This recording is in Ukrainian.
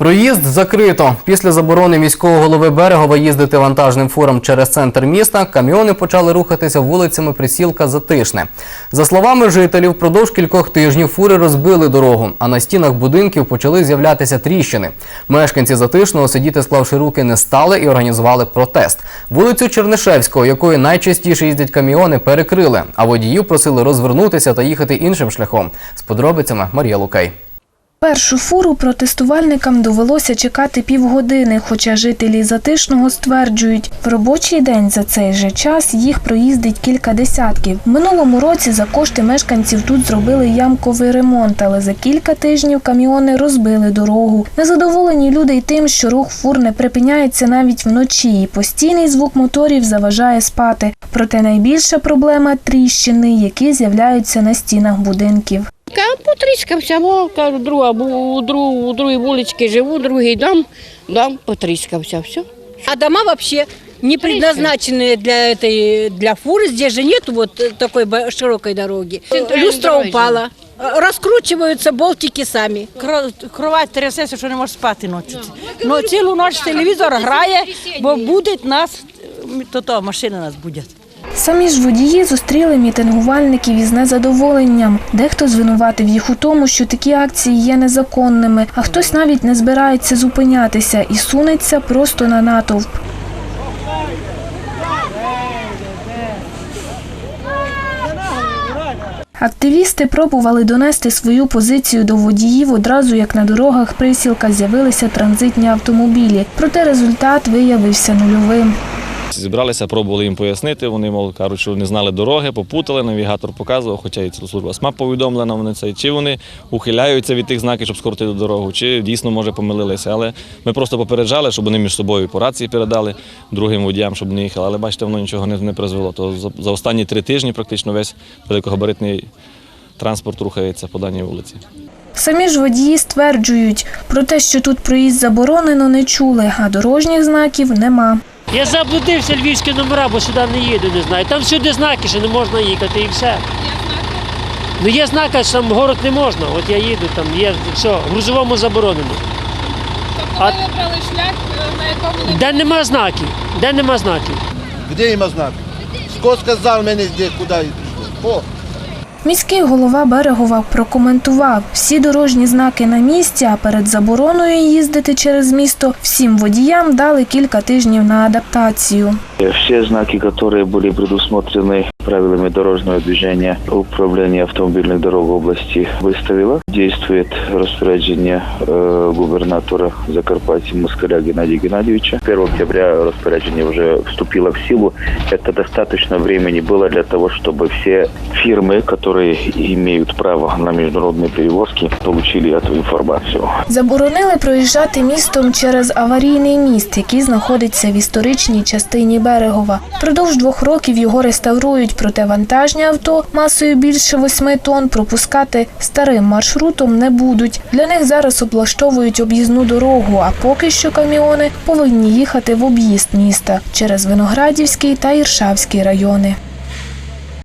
Проїзд закрито. Після заборони міського голови Берегова їздити вантажним фуром через центр міста, каміони почали рухатися вулицями присілка Затишне. За словами жителів, впродовж кількох тижнів фури розбили дорогу, а на стінах будинків почали з'являтися тріщини. Мешканці Затишного сидіти склавши руки не стали і організували протест. Вулицю Чернишевського, якою найчастіше їздять каміони, перекрили, а водіїв просили розвернутися та їхати іншим шляхом. З подробицями Марія Лукей. Першу фуру протестувальникам довелося чекати півгодини, хоча жителі Затишного стверджують, в робочий день за цей же час їх проїздить кілька десятків. Минулому році за кошти мешканців тут зробили ямковий ремонт, але за кілька тижнів каміони розбили дорогу. Незадоволені люди й тим, що рух фур не припиняється навіть вночі, і постійний звук моторів заважає спати. Проте найбільша проблема тріщини, які з'являються на стінах будинків. Ка потріскався, бо кажу, друга, бу- у, друг, у другій вуличці живу, другий дом, дом потріскався, все. А дома вообще не предназначены для этой для фур. Здесь же нет вот э, такой бо- широкой дороги. Центральной Люстра дороги. упала. Э, Раскручиваются болтики сами. Кро- Кровать трясеться, що не можеш спати ночі. Ну, цілу ніч телевізор грає, бо буде нас, то то машини нас будуть. Самі ж водії зустріли мітингувальників із незадоволенням. Дехто звинуватив їх у тому, що такі акції є незаконними, а хтось навіть не збирається зупинятися і сунеться просто на натовп. Активісти пробували донести свою позицію до водіїв одразу, як на дорогах присілка з'явилися транзитні автомобілі. Проте результат виявився нульовим. Зібралися, пробували їм пояснити. Вони, мов кажуть, що не знали дороги, попутали, навігатор показував, хоча і служба СМАП повідомлена вони це. Чи вони ухиляються від тих знаків, щоб скоротити дорогу, чи дійсно може помилилися. Але ми просто попереджали, щоб вони між собою по рації передали другим водіям, щоб не їхали. Але бачите, воно нічого не, не призвело. То за, за останні три тижні практично весь великогабаритний транспорт рухається по даній вулиці. Самі ж водії стверджують, про те, що тут проїзд заборонено, не чули, а дорожніх знаків нема. Я заблудився львівські номера, бо сюди не їду, не знаю. Там всюди знаки, що не можна їхати і все. Ну є знаки, що там в город не можна. От я їду, там є все, грузовому заборонено. Тобто ви вибрали шлях, е, на якому не Де нема знаків? Де нема знаків? Где има знак? Кто сказал мене где, куда идти? О, Міський голова Берегова прокоментував всі дорожні знаки на місці, а перед забороною їздити через місто всім водіям дали кілька тижнів на адаптацію. Все знаки, которые были предусмотрены правилами дорожного движения Управление автомобильных дорог области выставило. Действует распоряджение э, губернатора Закарпатья Москаля Геннадия Геннадьевича. 1 октября распоряжение уже вступило в силу. Это достаточно времени было для того, чтобы все фирмы, которые имеют право на международные перевозки, получили эту информацию. Заборонили проїжджати містом через аварійний міст, який знаходиться в історичній частині Берегова. Продовж двох років його реставрують, проте вантажні авто масою більше восьми тонн пропускати старим маршрутом не будуть. Для них зараз облаштовують об'їзну дорогу, а поки що каміони повинні їхати в об'їзд міста через Виноградівський та Іршавський райони.